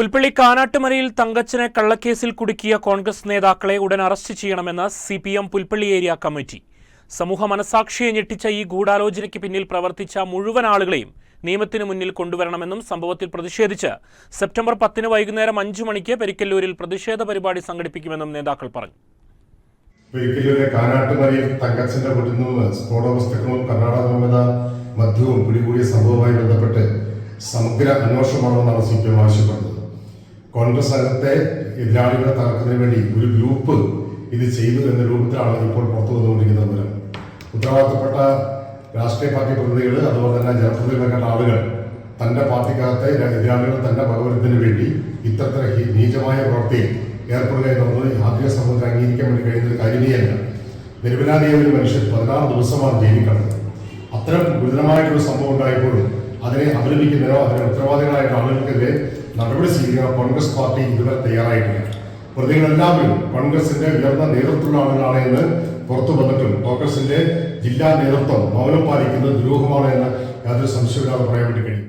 പുൽപ്പള്ളി കാനാട്ടുമലയിൽ തങ്കച്ചനെ കള്ളക്കേസിൽ കുടുക്കിയ കോൺഗ്രസ് നേതാക്കളെ ഉടൻ അറസ്റ്റ് ചെയ്യണമെന്ന് C P M Pulpally area committee. സമൂഹ മനസാക്ഷിയെ ഞെട്ടിച്ച ഈ ഗൂഢാലോചനയ്ക്ക് പിന്നിൽ പ്രവർത്തിച്ച മുഴുവൻ ആളുകളെയും നിയമത്തിന് മുന്നിൽ കൊണ്ടുവരണമെന്നും സംഭവത്തിൽ പ്രതിഷേധിച്ച് സെപ്റ്റംബർ പത്തിന് വൈകുന്നേരം അഞ്ചു മണിക്ക് പെരിക്കല്ലൂരിൽ പ്രതിഷേധ പരിപാടി സംഘടിപ്പിക്കുമെന്നും നേതാക്കൾ പറഞ്ഞു. പെരിക്കല്ലൂരിലെ കാനാട്ടുമലയിൽ കർണാടക സമഗ്ര അന്വേഷണമാണെന്നാണ് സി പി എം ആവശ്യപ്പെടുന്നത് കോൺഗ്രസ് അകത്തെ എതിരാളികളെ തകർക്കുന്നതിന് വേണ്ടി ഒരു ഗ്രൂപ്പ് ഇത് ചെയ്തു എന്ന രൂപത്തിലാണ് ഇപ്പോൾ പുറത്തു വന്നുകൊണ്ടിരിക്കുന്ന വിവരം ഉത്തരവാദിത്തപ്പെട്ട രാഷ്ട്രീയ പാർട്ടി പ്രതിനിധികൾ അതുപോലെ തന്നെ ജനപ്രതിനിധികളായ ആളുകൾ തന്റെ പാർട്ടിക്കകത്തെ എതിരാളികൾ തന്റെ ഭഗവത്തിന് വേണ്ടി ഇത്തരത്തിലെ നീചമായ പ്രവൃത്തിയിൽ ഏർപ്പെടുക എന്നുള്ളത് ആദ്യ സമൂഹത്തിൽ അംഗീകരിക്കാൻ വേണ്ടി കഴിയുന്ന ഒരു കാര്യമേയല്ല നിരപരാധിയായ ഒരു മനുഷ്യൻ പതിനാറ് ദിവസമാണ് ജയിലിൽ കിടന്നത്. അത്തരം ഗുരുതരമായിട്ടൊരു സംഭവം ഉണ്ടായപ്പോഴും അതിനെ അപലപിക്കുന്നതിനോ അതിന് ഉത്തരവാദികളായ ആളുകൾക്കെതിരെ നടപടി സ്വീകരിക്കാൻ കോൺഗ്രസ് പാർട്ടി ഇതുവരെ തയ്യാറായിട്ടില്ല. പ്രതികളെല്ലാവരും കോൺഗ്രസിന്റെ ഉയർന്ന നേതൃത്വമുള്ള ആളുകളാണ് എന്ന് പുറത്തു വന്നിട്ടും കോൺഗ്രസിന്റെ ജില്ലാ നേതൃത്വം മൗനം പാലിക്കുന്നത് ദുരൂഹമാണ് എന്ന് യാതൊരു സംശയമില്ലാതെ പറയാൻ വേണ്ടി കഴിയും.